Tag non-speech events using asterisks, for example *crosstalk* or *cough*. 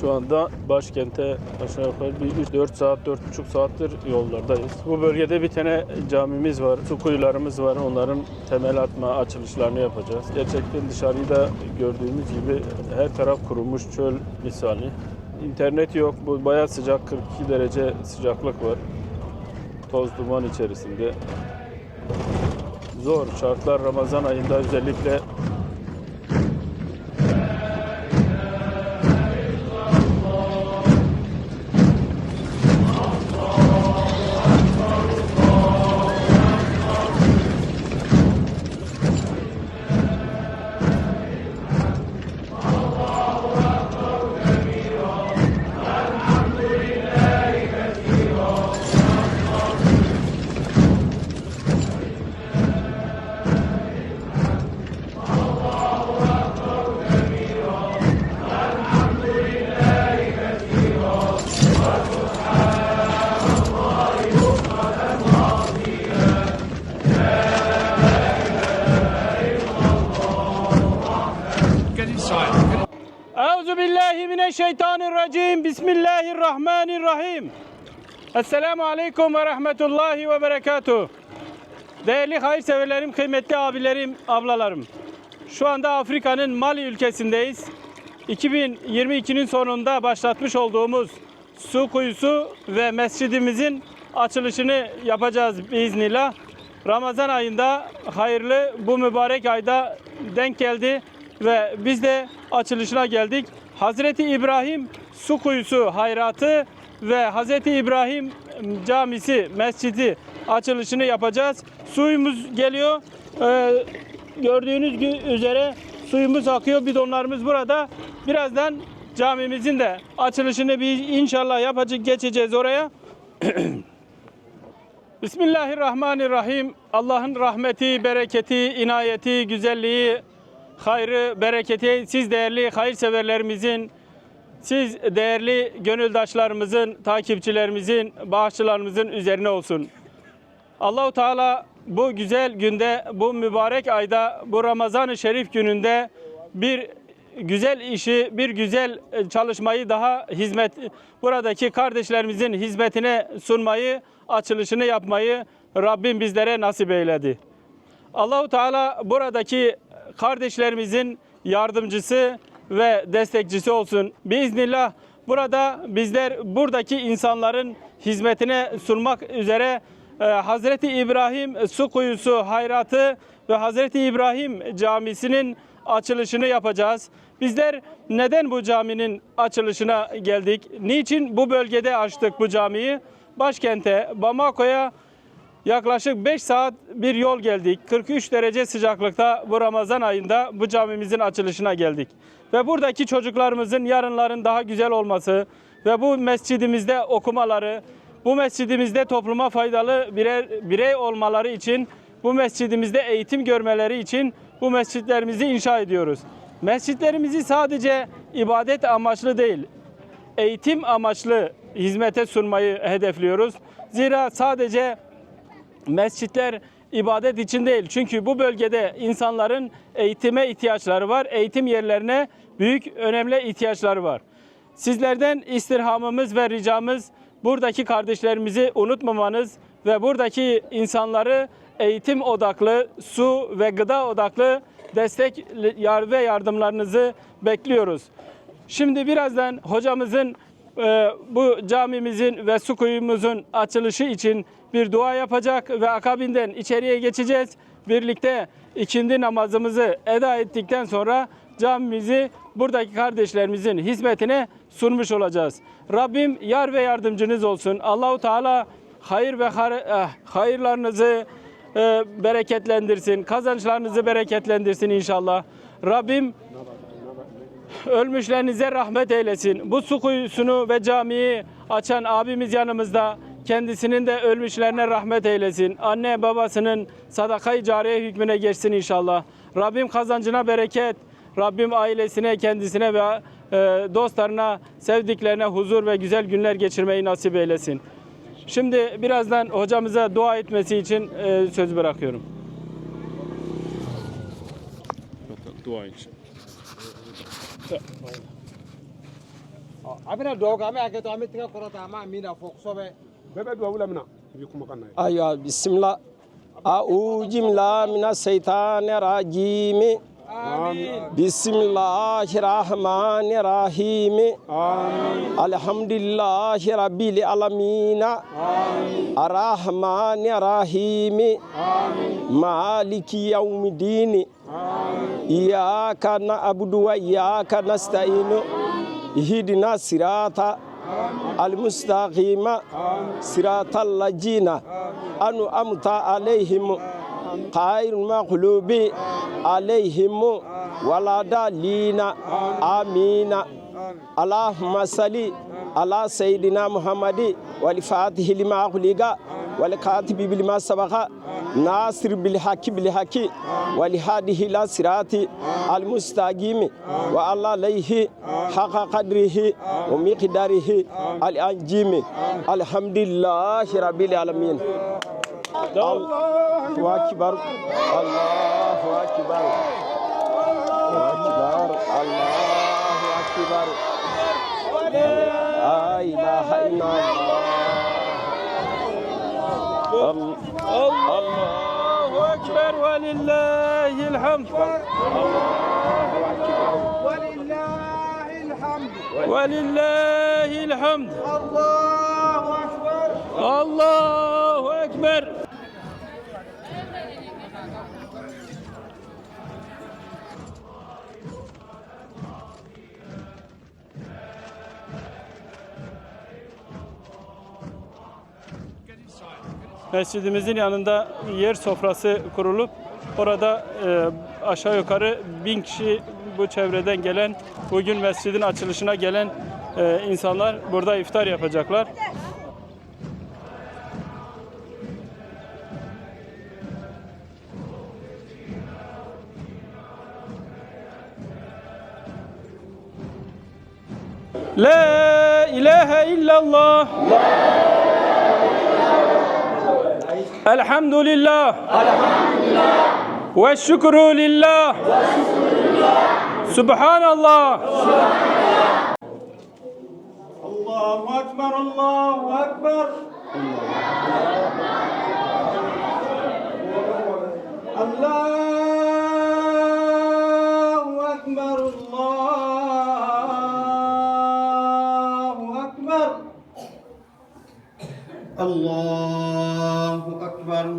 Şu anda başkente aşağı yukarı bir 4 saat, 4,5 saattir yollardayız. Bu bölgede bir tane camimiz var, su kuyularımız var. Onların temel atma açılışlarını yapacağız. Gerçekten dışarıyı da gördüğümüz gibi her taraf kurumuş çöl misali. İnternet yok, bu bayağı sıcak, 42 derece sıcaklık var. Toz duman içerisinde. Zor şartlar Ramazan ayında özellikle mineşşeytanirracim. Bismillahirrahmanirrahim. Esselamu aleyküm ve rahmetullahi ve berekatuh. Değerli hayırseverlerim, kıymetli abilerim, ablalarım. Şu anda Afrika'nın Mali ülkesindeyiz. 2022'nin sonunda başlatmış olduğumuz su kuyusu ve mescidimizin açılışını yapacağız biiznillah. Ramazan ayında hayırlı bu mübarek ayda denk geldi ve biz de açılışına geldik. Hazreti İbrahim su kuyusu hayratı ve Hazreti İbrahim camisi, mescidi açılışını yapacağız. Suyumuz geliyor. Ee, gördüğünüz üzere suyumuz akıyor. Bidonlarımız burada. Birazdan camimizin de açılışını bir inşallah yapacak geçeceğiz oraya. *clears throat* Bismillahirrahmanirrahim. Allah'ın rahmeti, bereketi, inayeti, güzelliği, hayrı, bereketi siz değerli hayırseverlerimizin, siz değerli gönüldaşlarımızın, takipçilerimizin, bağışçılarımızın üzerine olsun. Allahu Teala bu güzel günde, bu mübarek ayda, bu Ramazan-ı Şerif gününde bir güzel işi, bir güzel çalışmayı daha hizmet buradaki kardeşlerimizin hizmetine sunmayı, açılışını yapmayı Rabbim bizlere nasip eyledi. Allahu Teala buradaki kardeşlerimizin yardımcısı ve destekçisi olsun. Biiznillah burada bizler buradaki insanların hizmetine sunmak üzere e, Hazreti İbrahim Su Kuyusu Hayratı ve Hazreti İbrahim Camisi'nin açılışını yapacağız. Bizler neden bu caminin açılışına geldik? Niçin bu bölgede açtık bu camiyi? Başkente Bamako'ya Yaklaşık 5 saat bir yol geldik. 43 derece sıcaklıkta bu Ramazan ayında bu camimizin açılışına geldik. Ve buradaki çocuklarımızın yarınların daha güzel olması ve bu mescidimizde okumaları, bu mescidimizde topluma faydalı birer birey olmaları için, bu mescidimizde eğitim görmeleri için bu mescitlerimizi inşa ediyoruz. Mescitlerimizi sadece ibadet amaçlı değil, eğitim amaçlı hizmete sunmayı hedefliyoruz. Zira sadece mescitler ibadet için değil. Çünkü bu bölgede insanların eğitime ihtiyaçları var. Eğitim yerlerine büyük önemli ihtiyaçları var. Sizlerden istirhamımız ve ricamız buradaki kardeşlerimizi unutmamanız ve buradaki insanları eğitim odaklı, su ve gıda odaklı destek ve yardımlarınızı bekliyoruz. Şimdi birazdan hocamızın bu camimizin ve su kuyumuzun açılışı için bir dua yapacak ve akabinden içeriye geçeceğiz. Birlikte ikindi namazımızı eda ettikten sonra camimizi buradaki kardeşlerimizin hizmetine sunmuş olacağız. Rabbim yar ve yardımcınız olsun. Allahu Teala hayır ve eh, hayırlarınızı e, bereketlendirsin. Kazançlarınızı bereketlendirsin inşallah. Rabbim ölmüşlerinize rahmet eylesin. Bu su kuyusunu ve camiyi açan abimiz yanımızda. Kendisinin de ölmüşlerine rahmet eylesin. Anne babasının sadakayı cariye hükmüne geçsin inşallah. Rabbim kazancına bereket, Rabbim ailesine, kendisine ve e, dostlarına, sevdiklerine huzur ve güzel günler geçirmeyi nasip eylesin. Şimdi birazdan hocamıza dua etmesi için e, söz bırakıyorum. Dua için. abina dɔwka an be hakɛ to an be tɛgɛ kɔrɔta an m'a min na fɔ kosɛbɛ. Bɛɛ bɛ duwawu lamina i bi kuma kan na ayiwa bisimila. Aujimla mina seitane rajimi. Bisimilah rahmani rahimi. Alhamdulilah rabili alamina. Arahmani rahimi. Maliki yaumidini iyaaka nacbudu wa iyaaka nasta'iinu ihdina siraata almustaqiima siraata allajiina anu amta calayhim kayrulmaqluubi calayhimu walaadaaliina aamiina allaahumma sali alaa saydina muhammadi walfaatihi limaa quliga walkaatibi bilmaa sabaqa. ناصر بالحق بالحق والهادي إلى صراط المستقيم. وعلى عليه حق قدره ومقداره الأنجيم الحمد لله رب العالمين. الله أكبر. الله أكبر أكبر. الله أكبر. لا إله إلا الله. Allah. Allahu Ekber ve lillahil hamd. Allahu Ekber. Ve lillahil hamd. Ve lillahil Ekber. Allahu Ekber. Mescidimizin yanında yer sofrası kurulup orada e, aşağı yukarı bin kişi bu çevreden gelen bugün mescidin açılışına gelen e, insanlar burada iftar yapacaklar. La ilahe illallah. الحمد لله الحمد لله والشكر لله والشكر لله سبحان الله سبحان الله الله أكبر الله أكبر الله أكبر الله أكبر الله akbar